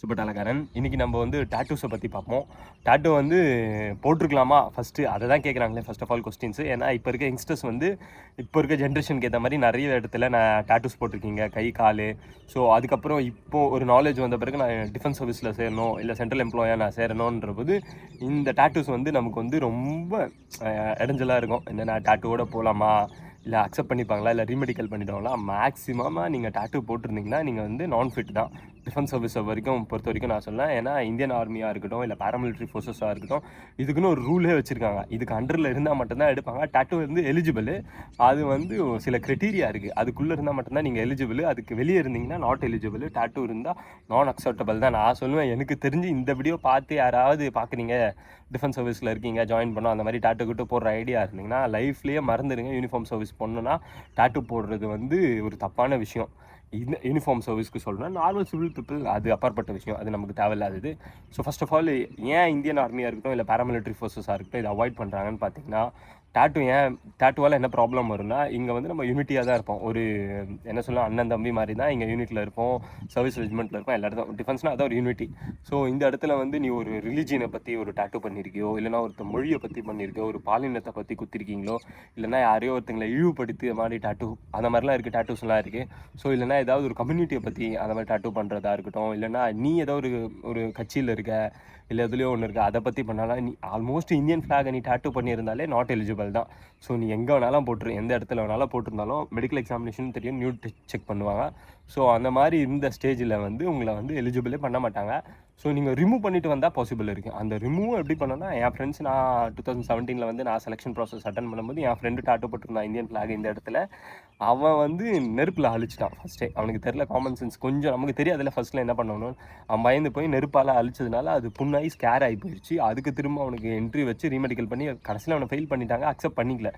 Super சுப்பட்டாலக்காரன் இன்னைக்கு நம்ம வந்து டாட்டூஸை பற்றி பார்ப்போம். டாட்டூ வந்து போட்டிருக்கலாமா? ஃபஸ்ட்டு அதை தான் கேட்குறாங்களே ஃபஸ்ட் ஆஃப் ஆல் கொஸ்டின்ஸ் ஏன்னா இப்போ இருக்க யங்ஸ்டர்ஸ் வந்து இப்போ இருக்க ஜென்ரேஷனுக்கு ஏற்ற மாதிரி நிறைய இடத்துல நான் டாட்டூஸ் போட்டிருக்கீங்க. கை கால். ஸோ அதுக்கப்புறம் இப்போது ஒரு நாலேஜ் வந்த பிறகு நான் டிஃபென்ஸ் சர்வீஸில் சேரணும் இல்லை சென்ட்ரல் எம்ப்ளாயாக நான் சேரணுன்ற போது இந்த டாட்டூஸ் வந்து நமக்கு வந்து ரொம்ப இடைஞ்சலாக இருக்கும். என்ன டாட்டூவோட போகலாமா இல்லை அக்செப்ட் பண்ணிப்பாங்களா? இல்லை ரீமெடிக்கல் பண்ணிடுவாங்களா? மேக்ஸிமமாக நீங்கள் டாட்டூ போட்டிருந்தீங்கன்னா நீங்கள் வந்து நான் ஃபிட் தான். டிஃபென்ஸ் சர்வீஸை வரைக்கும் பொறுத்த வரைக்கும் நான் சொல்லேன் ஏன்னா இந்தியன் ஆர்மியாக இருக்கட்டும் இல்லை பேராமிலிட்டரி ஃபோர்ஸஸாக இருக்கட்டும் இதுக்குன்னு ஒரு ரூலே வச்சுருக்காங்க. இதுக்கு அண்டரில் இருந்தால் மட்டும்தான் எடுப்பாங்க. டாட்டூ வந்து எலிஜிபிள் அது வந்து சில க்ரைட்டீரியா இருக்குது அதுக்குள்ளே இருந்தால் மட்டும்தான் நீங்கள் எலிஜிபிள் அதுக்கு வெளியே இருந்தீங்கன்னா நாட் எலிஜிபிள் டாட்டூ இருந்தால் நான் அக்செப்டபிள் தான். நான் சொல்லுவேன் எனக்கு தெரிஞ்சு இந்த வீடியோ பார்த்து யாராவது பார்க்குறீங்க டிஃபென்ஸ் சர்வீஸில் இருக்கீங்க ஜாயின் பண்ணோம் அந்த மாதிரி டாட்டூ கிட்ட போடுற ஐடியா இருந்தீங்கன்னா லைஃப்லேயே மறந்துடுங்க. யூனிஃபார்ம் சர்வீஸ் பண்ணணும்னா டாட்டூ போடுறது வந்து ஒரு தப்பான விஷயம். யூனிஃபார்ம் சர்வீஸ்க்கு சொல்லணும்னா நார்மல் சிவில் பீப்புள் அது அப்பாற்பட்ட விஷயம். அது நமக்கு தேவையில்லாதது. ஸோ ஃபஸ்ட் ஆஃப் ஆல் ஏன் இந்தியன் ஆர்மியாக இருக்கட்டும் இல்லை பேராமிலிட்டரி ஃபோர்ஸஸாக இருக்கட்டும் இதை அவாய்ட் பண்ணுறாங்கன்னு பார்த்தீங்கன்னா டாட்டூ ஏன் டாட்டூவால் என்ன ப்ராப்ளம் வரும்னா இங்கே வந்து நம்ம யூனிட்டியாக தான் இருப்போம். ஒரு என்ன சொல்லலாம் அண்ணன் தம்பி மாதிரி தான் இங்கே யூனிட்டில் இருப்போம். சர்வீஸ் ரெஜிமெண்ட்டில் இருப்போம். எல்லா இடத்துல டிஃபென்ஸ்னால் அதான் ஒரு யூனிட்டி ஸோ இந்த இடத்துல வந்து நீ ஒரு ரிலிஜியனை பற்றி ஒரு டாட்டூ பண்ணியிருக்கியோ இல்லைனா ஒருத்த மொழியை பற்றி பண்ணியிருக்கியோ ஒரு பாலினத்தை பற்றி குத்திருக்கீங்களோ இல்லைனா யாரையோ ஒருத்தங்களை இழிவுபடுத்தி மாதிரி டாட்டூ அந்த மாதிரிலாம் இருக்குது டாட்டூஸ்லாம் இருக்குது ஸோ இல்லைனா ஏதாவது ஒரு கம்யூனிட்டியை பற்றி அந்த மாதிரி டாட்டூ பண்ணுறதா இருக்கட்டும் இல்லைனா நீ ஏதோ ஒரு ஒரு கட்சியில் இருக்க இல்லை எதுலேயோ ஒன்று இருக்குது அதை பற்றி பண்ணாலும் நீ ஆல்மோஸ்ட் இந்தியன் ஃப்ளாகை நீ டாட்டூ பண்ணியிருந்தாலே நாட் எலிஜிபிள் தான். ஸோ நீ எங்கே வேணாலும் போட்டுரு எந்த இடத்துல வேணாலும் போட்டிருந்தாலும் மெடிக்கல் எக்ஸாமினேஷன் தெரியும் நியூ செக் பண்ணுவாங்க. ஸோ அந்த மாதிரி இருந்த ஸ்டேஜில் வந்து உங்களை வந்து எலிஜிபிளே பண்ண மாட்டாங்க. ஸோ நீங்கள் ரிமூவ் பண்ணிட்டு வந்தால் பாசிபிள் இருக்குது அந்த ரிமூவ் எப்படி பண்ணோன்னா என் ஃப்ரெண்ட்ஸ் நான் டூ தௌசண்ட் செவன்டீனில் வந்து நான் செலெக்ஷன் ப்ராசஸ் அட்டன் பண்ணும்போது என் ஃப்ரெண்டு டாட்டு போட்டிருந்தான் இந்தியன் ஃப்ளாக் இந்த இடத்துல. அவன் வந்து நெருப்பில் அழிச்சிட்டான் ஃபஸ்ட்டே அவனுக்கு தெரில காமன் சென்ஸ் கொஞ்சம் நமக்கு தெரியாதுல ஃபர்ஸ்ட்டில் என்ன பண்ணணும் அவன் பயந்து போய் நெருப்பால் அழிச்சதுனால அது புண்ணாகி ஸ்கேர் ஆகி போயிடுச்சு அதுக்கு திரும்ப அவனுக்கு என்ட்ரி வச்சு ரீமெடிக்கல் பண்ணி கடைசியில் அவனை ஃபெயில் பண்ணிட்டாங்க. அக்செப்ட் பண்ணிக்கல.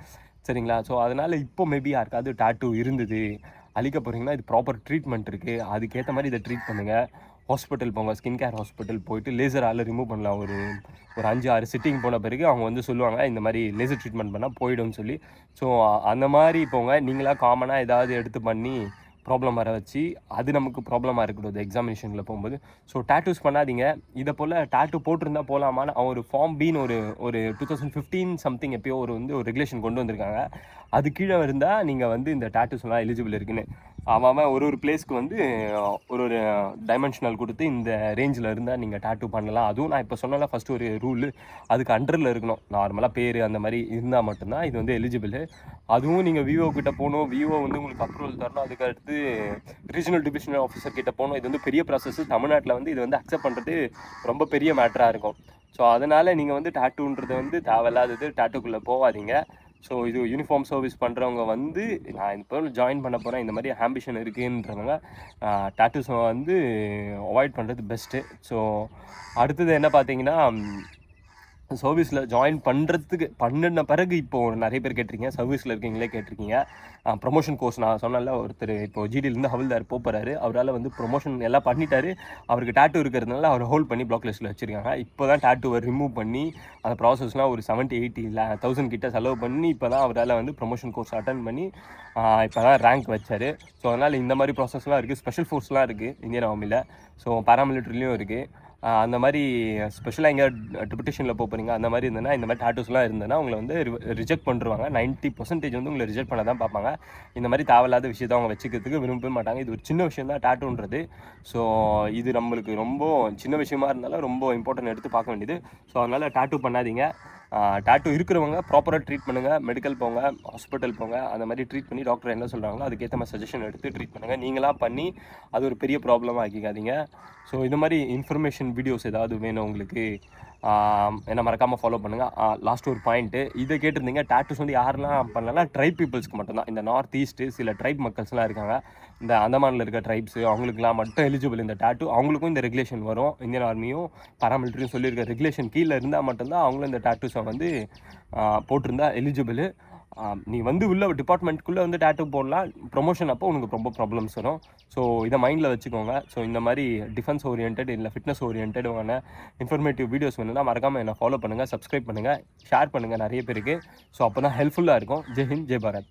சரிங்களா? ஸோ அதனால் இப்போ மேபி யாருக்காவது டாட்டூ இருந்தது அழிக்க போகிறீங்கன்னா இது ப்ராப்பர் ட்ரீட்மெண்ட் இருக்குது அதுக்கேற்ற மாதிரி இதை ட்ரீட் பண்ணுங்கள் ஹாஸ்பிட்டல் போங்க. ஸ்கின் கேர் ஹாஸ்பிட்டல் போயிட்டு லேசரால் ரிமூவ் பண்ணலாம். ஒரு ஒரு அஞ்சு ஆறு சிட்டிங் போன பிறகு அவங்க வந்து சொல்லுவாங்க இந்த மாதிரி லேசர் ட்ரீட்மெண்ட் பண்ணால் போயிடும்னு சொல்லி. ஸோ அந்த மாதிரி போங்க. நீங்களாக காமனாக ஏதாவது எடுத்து பண்ணி ப்ராப்ளம் வர வச்சு அது நமக்கு ப்ராப்ளமாக இருக்கக்கூடாது எக்ஸாமினேஷனில் போகும்போது. ஸோ டேட்டூஸ் பண்ணாதீங்க. இதை போல் டேட்டூ போட்டிருந்தா போகலாமான்னு அவன் ஒரு ஃபார்ம் பின்னு ஒரு ஒரு டூ தௌசண்ட் ஃபிஃப்டீன் சம்திங் எப்பயோ ஒரு வந்து ஒரு ரெகுலேஷன் கொண்டு வந்திருக்காங்க. அது கீழே இருந்தால் நீங்கள் வந்து இந்த டேட்டூஸ்லாம் எலிஜிபிள் இருக்குன்னு. அவன் அவன் ஒரு ஒரு பிளேஸ்க்கு வந்து ஒரு ஒரு டைமென்ஷனல் கொடுத்து இந்த ரேஞ்சில் இருந்தால் நீங்கள் டேட்டூ பண்ணலாம். அதுவும் நான் இப்போ சொன்னல ஃபஸ்ட்டு ஒரு ரூல் அதுக்கு அண்டரில் இருக்கணும். நார்மலாக பேர் அந்த மாதிரி இருந்தால் மட்டும்தான் இது வந்து எலிஜிபிள் அதுவும் நீங்கள் விவோ கிட்ட போகணும். விவோ வந்து உங்களுக்கு அப்ரூவல் தரணும். அதுக்கு அடுத்து ரீஜனல் டிவிஷனல் ஆஃபீஸர் கிட்ட போகணும். இது வந்து பெரிய ப்ராசஸ் தமிழ்நாட்டில் வந்து இது வந்து அக்செப்ட் பண்ணுறது ரொம்ப பெரிய மேட்டராக இருக்கும். ஸோ அதனால் நீங்கள் வந்து டேட்டூன்றது வந்து தேவையில்லாதது டேட்டூக்குள்ளே போகாதீங்க. ஸோ இது யூனிஃபார்ம் சர்வீஸ் பண்ணுறவங்க வந்து நான் இப்போ ஜாயின் பண்ண போகிறேன் இந்த மாதிரி ஆம்பிஷன் இருக்குன்றவங்க டாட்டூஸை வந்து அவாய்ட் பண்ணுறது பெஸ்ட்டு ஸோ அடுத்தது என்ன பார்த்தீங்கன்னா சர்வீஸில் ஜாயின் பண்ணுறதுக்கு பண்ணின பிறகு இப்போ நிறைய பேர் கேட்டிருக்கீங்க சர்வீஸில் இருக்கீங்களே கேட்டிருக்கீங்க. ப்ரொமோஷன் கோர்ஸ் நான் சொன்னால ஒருத்தர் இப்போ ஜிடியிலேருந்து ஹவில்தார் போகிறாரு அவரால் வந்து ப்ரொமோஷன் எல்லாம் பண்ணிட்டாரு. அவருக்கு டேட்டூ இருக்கிறதுனால அவர் ஹோல்ட் பண்ணி பிளாக் லிஸ்ட்டில் வச்சுருக்காங்க. இப்போ தான் டேட்டுவை ரிமூவ் பண்ணி அந்த ப்ராசஸ்லாம் ஒரு செவன்ட்டி எயிட்டி இல்லை தௌசண்ட் கிட்ட செலவு பண்ணி இப்போ தான் அவரால் வந்து ப்ரொமோஷன் கோர்ஸ் அட்டன் பண்ணி இப்போ தான் ரேங்க் வச்சார். ஸோ அதனால் இந்த மாதிரி ப்ராசஸ்லாம் இருக்குது ஸ்பெஷல் ஃபோர்ஸ்லாம் இருக்குது இந்தியன் ஆர்மியில் ஸோ பேராமிலிட்ரிலையும் இருக்குது அந்த மாதிரி ஸ்பெஷலாக எங்கே டிபிட்டேஷனில் போக போகிறீங்க அந்த மாதிரி இருந்ததுன்னா இந்த மாதிரி டாட்டூஸ்லாம் இருந்ததுன்னா உங்களை வந்து ரிஜெக்ட் பண்ணுருவாங்க. 90% பர்சன்டேஜ் வந்து உங்களை ரிஜெக்ட் பண்ண தான் பார்ப்பாங்க. இந்த மாதிரி தேவையில்லாத விஷயத்தை அவங்க வச்சுக்கிறதுக்கு விரும்பவே மாட்டாங்க. இது ஒரு சின்ன விஷயம் தான் டாட்டூன்றது ஸோ இது நம்மளுக்கு ரொம்ப சின்ன விஷயமா இருந்தாலும் ரொம்ப இம்பார்ட்டன்ட் எடுத்து பார்க்க வேண்டியது. ஸோ அதனால் டாட்டூ பண்ணாதீங்க. டாட்டூ இருக்கிறவங்க ப்ராப்பராக ட்ரீட் பண்ணுங்கள் மெடிக்கல் போங்க ஹாஸ்பிட்டல் போங்க அந்த மாதிரி ட்ரீட் பண்ணி டாக்டர் என்ன சொல்கிறாங்களோ அதுக்கேற்ற மாதிரி சஜஷன் எடுத்து ட்ரீட் பண்ணுங்கள் நீங்களாக பண்ணி அது ஒரு பெரிய ப்ராப்ளமாக ஆக்கிக்காதீங்க. ஸோ இது மாதிரி இன்ஃபர்மேஷன் வீடியோஸ் ஏதாவது வேணும் உங்களுக்கு? என்ன மறக்காமல் ஃபாலோ பண்ணுங்கள் லாஸ்ட் ஒரு பாயிண்ட்டு இதை கேட்டிருந்தீங்க டேட்டூஸ் வந்து யாரெல்லாம் பண்ணலாம் ட்ரைப் பீப்புள்ஸ்க்கு மட்டும்தான். இந்த நார்த் ஈஸ்ட்டு சில ட்ரைப் மக்கள்ஸ்லாம் இருக்காங்க. இந்த அந்தமானில் இருக்க ட்ரைப்ஸு அவங்களுக்குலாம் மட்டும் எலிஜிபிள் இந்த டேட்டூ அவங்களுக்கும் இந்த ரெகுலேஷன் வரும். இந்தியன் ஆர்மியும் பாராமிலிட்டரியும் சொல்லியிருக்க ரெகுலேஷன் கீழே இருந்தால் மட்டும்தான் அவங்களும் இந்த டேட்டூஸை வந்து போட்டிருந்தா எலிஜிபிள் நீ வந்து உள்ள டிபார்ட்மெண்ட்குள்ளே வந்து டேட்டூ போடலாம். ப்ரொமோஷன் அப்போ உனக்கு ரொம்ப ப்ராப்ளம்ஸ் வரும். ஸோ இதை மைண்டில் வச்சுக்கோங்க. ஸோ இந்த மாதிரி டிஃபென்ஸ் ஓரியன்ட் இல்லை ஃபிட்னஸ் ஓரியன்டான இன்ஃபர்மேட்டிவ் வீடியோஸ் வேணும்னா மறக்காமல் என்னை ஃபாலோ பண்ணுங்கள் சப்ஸ்கிரைப் பண்ணுங்கள் ஷேர் பண்ணுங்கள் நிறைய பேருக்கு. ஸோ அப்போ தான் ஹெல்ப்ஃபுல்லாக இருக்கும். ஜெய் ஹிந்த் ஜெய் பாரத்.